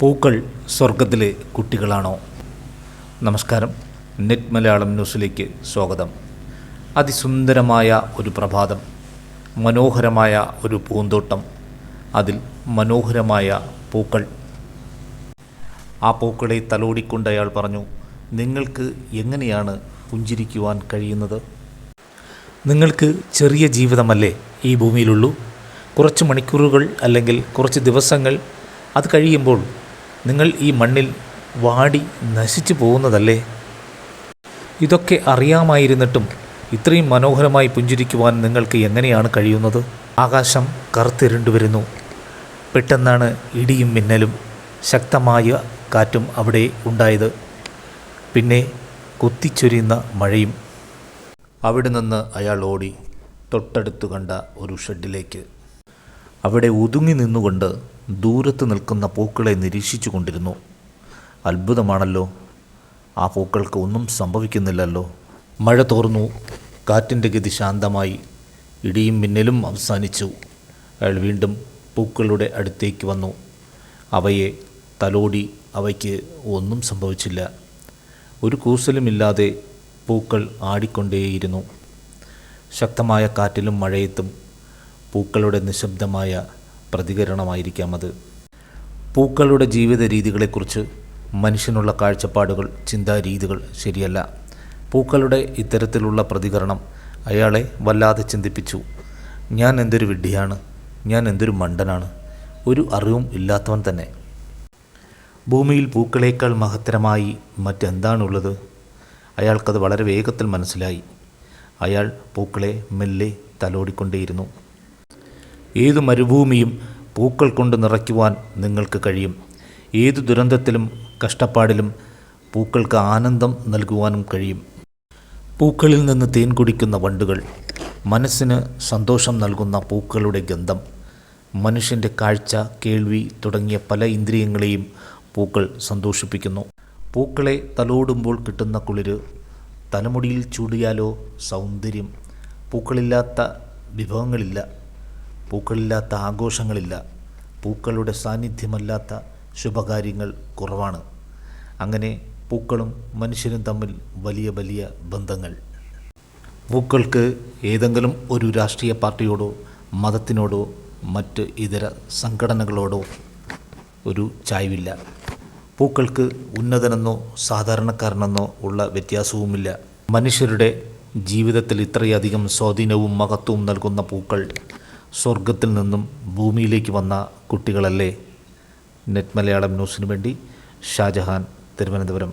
പൂക്കൾ സ്വർഗത്തിലെ കുട്ടികളാണോ? നമസ്കാരം. നെറ്റ് മലയാളം ന്യൂസിലേക്ക് സ്വാഗതം. അതിസുന്ദരമായ ഒരു പ്രഭാതം മനോഹരമായ ഒരു പൂന്തോട്ടം അതിൽ മനോഹരമായ പൂക്കൾ. ആ പൂക്കളെ തലോടിക്കൊണ്ട് അയാൾ പറഞ്ഞു നിങ്ങൾക്ക് എങ്ങനെയാണ് പുഞ്ചിരിക്കുവാൻ കഴിയുന്നത്? നിങ്ങൾക്ക് ചെറിയ ജീവിതമല്ലേ ഈ ഭൂമിയിലുള്ളൂ? കുറച്ച് മണിക്കൂറുകൾ അല്ലെങ്കിൽ കുറച്ച് ദിവസങ്ങൾ അത് കഴിയുമ്പോൾ നിങ്ങൾ ഈ മണ്ണിൽ വാടി നശിച്ചു പോകുന്നതല്ലേ? ഇതൊക്കെ അറിയാമായിരുന്നിട്ടും ഇത്രയും മനോഹരമായി പുഞ്ചിരിക്കുവാൻ നിങ്ങൾക്ക് എങ്ങനെയാണ് കഴിയുന്നത്? ആകാശം കറുത്തിരുണ്ടു വരുന്നു. പെട്ടെന്നാണ് ഇടിയും മിന്നലും ശക്തമായ കാറ്റും അവിടെ ഉണ്ടായത്. പിന്നെ കുത്തിച്ചൊരിയുന്ന മഴയും. അവിടെ നിന്ന് അയാൾ ഓടി തൊട്ടടുത്തു കണ്ട ഒരു ഷെഡിലേക്ക്. അവിടെ ഒതുങ്ങി നിന്നുകൊണ്ട് ദൂരത്ത് നിൽക്കുന്ന പൂക്കളെ നിരീക്ഷിച്ചു കൊണ്ടിരുന്നു അത്ഭുതമാണല്ലോ. ആ പൂക്കൾക്ക് ഒന്നും സംഭവിക്കുന്നില്ലല്ലോ. മഴ തോർന്നു. കാറ്റിന്റെ ഗതി ശാന്തമായി. ഇടിയും മിന്നലും അവസാനിച്ചു. അയാൾ വീണ്ടും പൂക്കളുടെ അടുത്തേക്ക് വന്നു. അവയെ തലോടി അവയ്ക്ക് ഒന്നും സംഭവിച്ചില്ല. ഒരു കൂസലുമില്ലാതെ പൂക്കൾ ആടിക്കൊണ്ടേയിരുന്നു. ശക്തമായ കാറ്റിലും മഴയത്തും പൂക്കളുടെ നിശബ്ദമായ പ്രതികരണമായിരിക്കാം അത്. പൂക്കളുടെ ജീവിത രീതികളെക്കുറിച്ച് മനുഷ്യനുള്ള കാഴ്ചപ്പാടുകൾ ചിന്താരീതികൾ ശരിയല്ല. പൂക്കളുടെ ഇത്തരത്തിലുള്ള പ്രതികരണം അയാളെ വല്ലാതെ ചിന്തിപ്പിച്ചു. ഞാൻ എന്തൊരു വിഡ്ഢിയാണ് ഞാൻ എന്തൊരു മണ്ടനാണ് ഒരു അറിവും ഇല്ലാത്തവൻ തന്നെ. ഭൂമിയിൽ പൂക്കളേക്കാൾ മഹത്തരമായി മറ്റെന്താണുള്ളത്? അയാൾക്കത് വളരെ വേഗത്തിൽ മനസ്സിലായി. അയാൾ പൂക്കളെ മെല്ലെ തലോടിക്കൊണ്ടേയിരുന്നു. ഏതു മരുഭൂമിയും പൂക്കൾ കൊണ്ട് നിറയ്ക്കുവാൻ നിങ്ങൾക്ക് കഴിയും. ഏതു ദുരന്തത്തിലും കഷ്ടപ്പാടിലും പൂക്കൾക്ക് ആനന്ദം നൽകുവാനും കഴിയും. പൂക്കളിൽ നിന്ന് തേൻ കുടിക്കുന്ന വണ്ടുകൾ മനസ്സിന് സന്തോഷം നൽകുന്ന പൂക്കളുടെ ഗന്ധം മനുഷ്യന്റെ കാഴ്ച കേൾവി തുടങ്ങിയ പല ഇന്ദ്രിയങ്ങളെയും പൂക്കൾ സന്തോഷിപ്പിക്കുന്നു. പൂക്കളെ തലോടുമ്പോൾ കിട്ടുന്ന കുളിര് തലമുടിയിൽ ചൂടിയാലോ സൗന്ദര്യം. പൂക്കളില്ലാത്ത വിഭവങ്ങളില്ല. പൂക്കളില്ലാത്ത ആഘോഷങ്ങളില്ല. പൂക്കളുടെ സാന്നിധ്യമല്ലാത്ത ശുഭകാര്യങ്ങൾ കുറവാണ്. അങ്ങനെ പൂക്കളും മനുഷ്യരും തമ്മിൽ വലിയ വലിയ ബന്ധങ്ങൾ. പൂക്കൾക്ക് ഏതെങ്കിലും ഒരു രാഷ്ട്രീയ പാർട്ടിയോടോ മതത്തിനോടോ മറ്റ് ഇതര സംഘടനകളോടോ ഒരു ചായ്വില്ല. പൂക്കൾക്ക് ഉന്നതനെന്നോ സാധാരണക്കാരനെന്നോ ഉള്ള വ്യത്യാസവുമില്ല. മനുഷ്യരുടെ ജീവിതത്തിൽ ഇത്രയധികം സ്വാധീനവും മഹത്വവും നൽകുന്ന പൂക്കൾ സ്വർഗത്തിൽ നിന്നും ഭൂമിയിലേക്ക് വന്ന കുട്ടികളല്ലേ? നെറ്റ് മലയാളം ന്യൂസിനു വേണ്ടി ഷാജഹാൻ തിരുവനന്തപുരം.